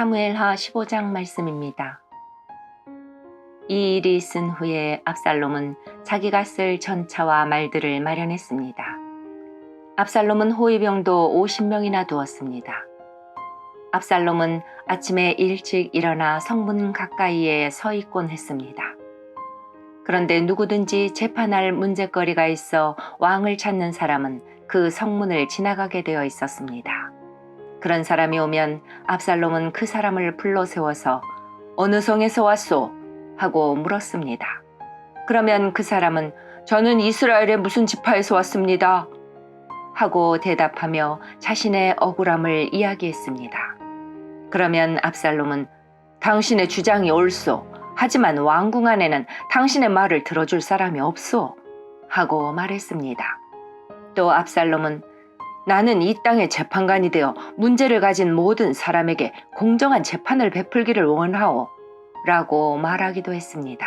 사무엘하 15장 말씀입니다. 이 일이 있은 후에 압살롬은 자기가 쓸 전차와 말들을 마련했습니다. 압살롬은 호위병도 50명이나 두었습니다. 압살롬은 아침에 일찍 일어나 성문 가까이에 서 있곤 했습니다. 그런데 누구든지 재판할 문제거리가 있어 왕을 찾는 사람은 그 성문을 지나가게 되어 있었습니다. 그런 사람이 오면 압살롬은 그 사람을 불러 세워서 어느 성에서 왔소? 하고 물었습니다. 그러면 그 사람은 저는 이스라엘의 무슨 지파에서 왔습니다. 하고 대답하며 자신의 억울함을 이야기했습니다. 그러면 압살롬은 당신의 주장이 옳소. 하지만 왕궁 안에는 당신의 말을 들어줄 사람이 없소. 하고 말했습니다. 또 압살롬은 나는 이 땅의 재판관이 되어 문제를 가진 모든 사람에게 공정한 재판을 베풀기를 원하오. 라고 말하기도 했습니다.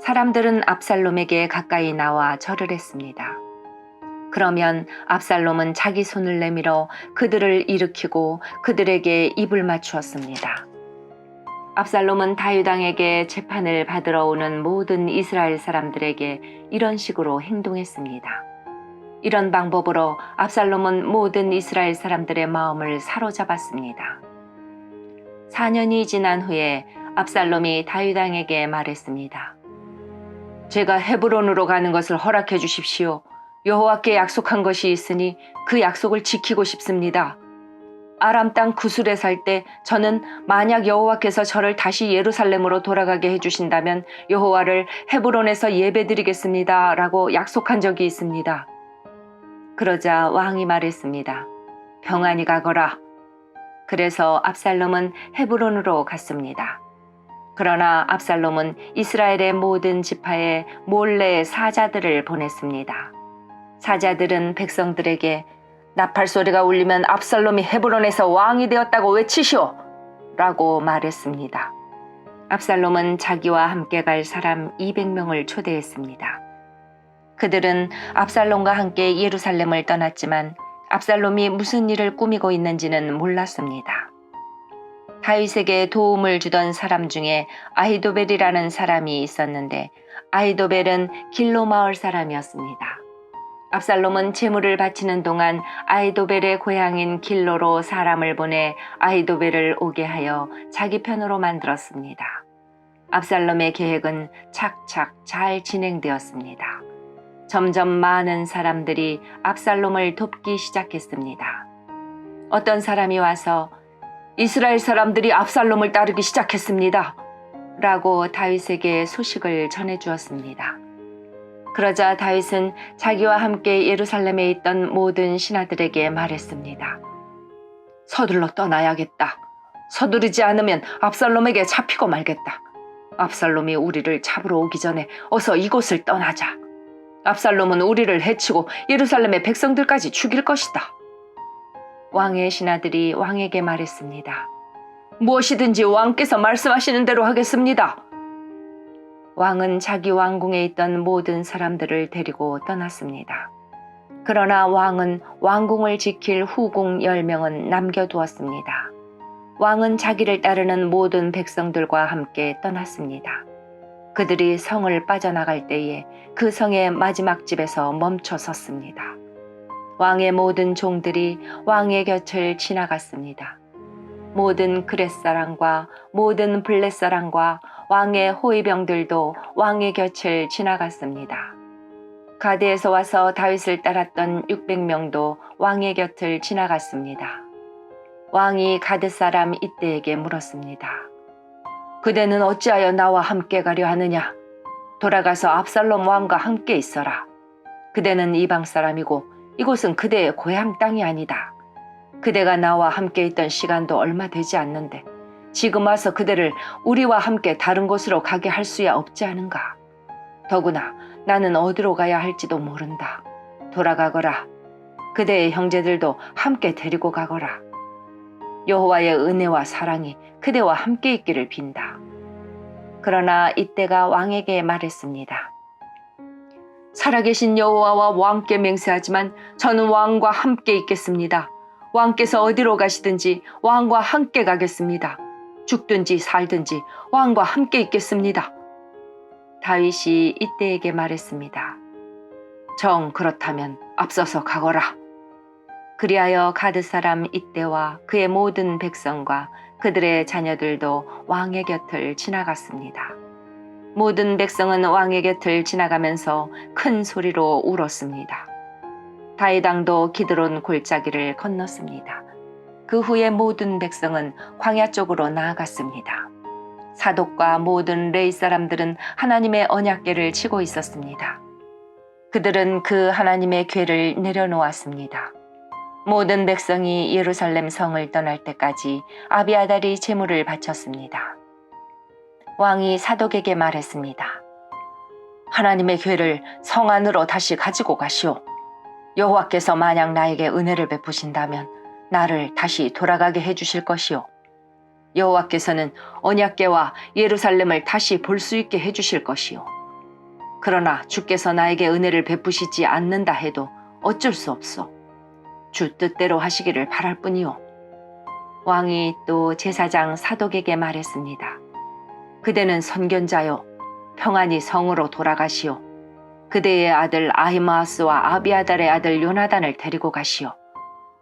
사람들은 압살롬에게 가까이 나와 절을 했습니다. 그러면 압살롬은 자기 손을 내밀어 그들을 일으키고 그들에게 입을 맞추었습니다. 압살롬은 다유당에게 재판을 받으러 오는 모든 이스라엘 사람들에게 이런 식으로 행동했습니다. 이런 방법으로 압살롬은 모든 이스라엘 사람들의 마음을 사로잡았습니다. 4년이 지난 후에 압살롬이 다윗왕에게 말했습니다. 제가 헤브론으로 가는 것을 허락해 주십시오. 여호와께 약속한 것이 있으니 그 약속을 지키고 싶습니다. 아람 땅 구술에 살 때 저는 만약 여호와께서 저를 다시 예루살렘으로 돌아가게 해주신다면 여호와를 헤브론에서 예배드리겠습니다라고 약속한 적이 있습니다. 그러자 왕이 말했습니다. 평안히 가거라. 그래서 압살롬은 헤브론으로 갔습니다. 그러나 압살롬은 이스라엘의 모든 지파에 몰래 사자들을 보냈습니다. 사자들은 백성들에게 나팔 소리가 울리면 압살롬이 헤브론에서 왕이 되었다고 외치시오! 라고 말했습니다. 압살롬은 자기와 함께 갈 사람 200명을 초대했습니다. 그들은 압살롬과 함께 예루살렘을 떠났지만 압살롬이 무슨 일을 꾸미고 있는지는 몰랐습니다. 다윗에게 도움을 주던 사람 중에 아히도벨이라는 사람이 있었는데 아히도벨은 길로 마을 사람이었습니다. 압살롬은 제물을 바치는 동안 아히도벨의 고향인 길로로 사람을 보내 아히도벨을 오게 하여 자기 편으로 만들었습니다. 압살롬의 계획은 착착 잘 진행되었습니다. 점점 많은 사람들이 압살롬을 돕기 시작했습니다. 어떤 사람이 와서 이스라엘 사람들이 압살롬을 따르기 시작했습니다. 라고 다윗에게 소식을 전해 주었습니다. 그러자 다윗은 자기와 함께 예루살렘에 있던 모든 신하들에게 말했습니다. 서둘러 떠나야겠다. 서두르지 않으면 압살롬에게 잡히고 말겠다. 압살롬이 우리를 잡으러 오기 전에 어서 이곳을 떠나자. 압살롬은 우리를 해치고 예루살렘의 백성들까지 죽일 것이다. 왕의 신하들이 왕에게 말했습니다. 무엇이든지 왕께서 말씀하시는 대로 하겠습니다. 왕은 자기 왕궁에 있던 모든 사람들을 데리고 떠났습니다. 그러나 왕은 왕궁을 지킬 후궁 10명은 남겨두었습니다. 왕은 자기를 따르는 모든 백성들과 함께 떠났습니다. 그들이 성을 빠져나갈 때에 그 성의 마지막 집에서 멈춰 섰습니다. 왕의 모든 종들이 왕의 곁을 지나갔습니다. 모든 그렛사랑과 모든 블렛사랑과 왕의 호위병들도 왕의 곁을 지나갔습니다. 가드에서 와서 다윗을 따랐던 600명도 왕의 곁을 지나갔습니다. 왕이 가드 사람 이때에게 물었습니다. 그대는 어찌하여 나와 함께 가려 하느냐? 돌아가서 압살롬 왕과 함께 있어라. 그대는 이방 사람이고 이곳은 그대의 고향 땅이 아니다. 그대가 나와 함께 있던 시간도 얼마 되지 않는데 지금 와서 그대를 우리와 함께 다른 곳으로 가게 할 수야 없지 않은가. 더구나 나는 어디로 가야 할지도 모른다. 돌아가거라. 그대의 형제들도 함께 데리고 가거라. 여호와의 은혜와 사랑이 그대와 함께 있기를 빈다. 그러나 이때가 왕에게 말했습니다. 살아계신 여호와와 왕께 맹세하지만 저는 왕과 함께 있겠습니다. 왕께서 어디로 가시든지 왕과 함께 가겠습니다. 죽든지 살든지 왕과 함께 있겠습니다. 다윗이 이때에게 말했습니다. 정 그렇다면 앞서서 가거라. 그리하여 가드 사람 이때와 그의 모든 백성과 그들의 자녀들도 왕의 곁을 지나갔습니다. 모든 백성은 왕의 곁을 지나가면서 큰 소리로 울었습니다. 다이당도 기드론 골짜기를 건넜습니다. 그 후에 모든 백성은 광야 쪽으로 나아갔습니다. 사독과 모든 레이 사람들은 하나님의 언약궤를 치고 있었습니다. 그들은 그 하나님의 궤를 내려놓았습니다. 모든 백성이 예루살렘 성을 떠날 때까지 아비아달이 제물을 바쳤습니다. 왕이 사독에게 말했습니다. 하나님의 궤를 성 안으로 다시 가지고 가시오. 여호와께서 만약 나에게 은혜를 베푸신다면 나를 다시 돌아가게 해주실 것이오. 여호와께서는 언약궤와 예루살렘을 다시 볼 수 있게 해주실 것이오. 그러나 주께서 나에게 은혜를 베푸시지 않는다 해도 어쩔 수 없소. 주 뜻대로 하시기를 바랄 뿐이오. 왕이 또 제사장 사독에게 말했습니다. 그대는 선견자요. 평안히 성으로 돌아가시오. 그대의 아들 아히마스와 아비아달의 아들 요나단을 데리고 가시오.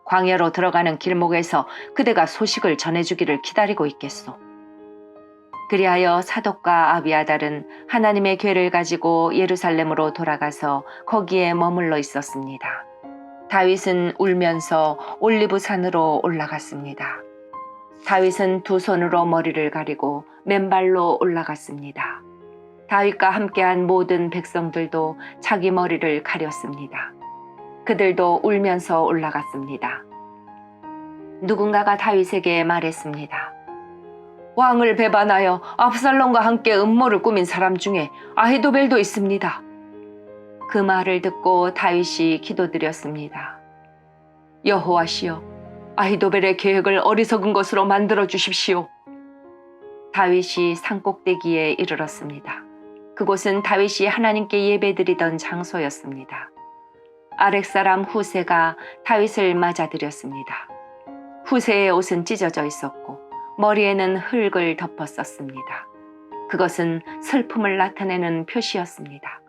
광야로 들어가는 길목에서 그대가 소식을 전해주기를 기다리고 있겠소. 그리하여 사독과 아비아달은 하나님의 궤를 가지고 예루살렘으로 돌아가서 거기에 머물러 있었습니다. 다윗은 울면서 올리브 산으로 올라갔습니다. 다윗은 두 손으로 머리를 가리고 맨발로 올라갔습니다. 다윗과 함께한 모든 백성들도 자기 머리를 가렸습니다. 그들도 울면서 올라갔습니다. 누군가가 다윗에게 말했습니다. 왕을 배반하여 압살롬과 함께 음모를 꾸민 사람 중에 아히도벨도 있습니다. 그 말을 듣고 다윗이 기도드렸습니다. 여호와시여, 아히도벨의 계획을 어리석은 것으로 만들어 주십시오. 다윗이 산꼭대기에 이르렀습니다. 그곳은 다윗이 하나님께 예배드리던 장소였습니다. 아렉 사람 후세가 다윗을 맞아들였습니다. 후세의 옷은 찢어져 있었고 머리에는 흙을 덮었었습니다. 그것은 슬픔을 나타내는 표시였습니다.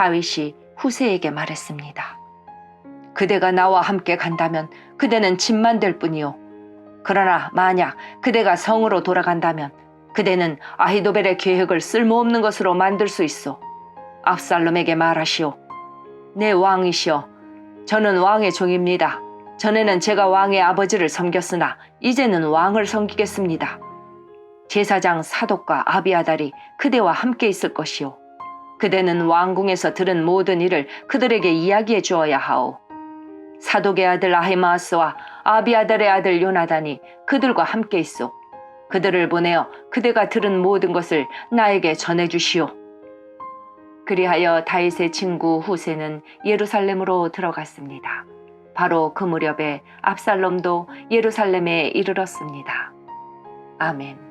다윗이 후세에게 말했습니다. 그대가 나와 함께 간다면 그대는 짐만 될 뿐이요. 그러나 만약 그대가 성으로 돌아간다면 그대는 아히도벨의 계획을 쓸모없는 것으로 만들 수 있어. 압살롬에게 말하시오. 내 왕이시여. 저는 왕의 종입니다. 전에는 제가 왕의 아버지를 섬겼으나 이제는 왕을 섬기겠습니다. 제사장 사독과 아비아달이 그대와 함께 있을 것이요. 그대는 왕궁에서 들은 모든 일을 그들에게 이야기해 주어야 하오. 사독의 아들 아히마스와 아비아달의 아들 요나단이 그들과 함께 있어. 그들을 보내어 그대가 들은 모든 것을 나에게 전해 주시오. 그리하여 다윗의 친구 후세는 예루살렘으로 들어갔습니다. 바로 그 무렵에 압살롬도 예루살렘에 이르렀습니다. 아멘.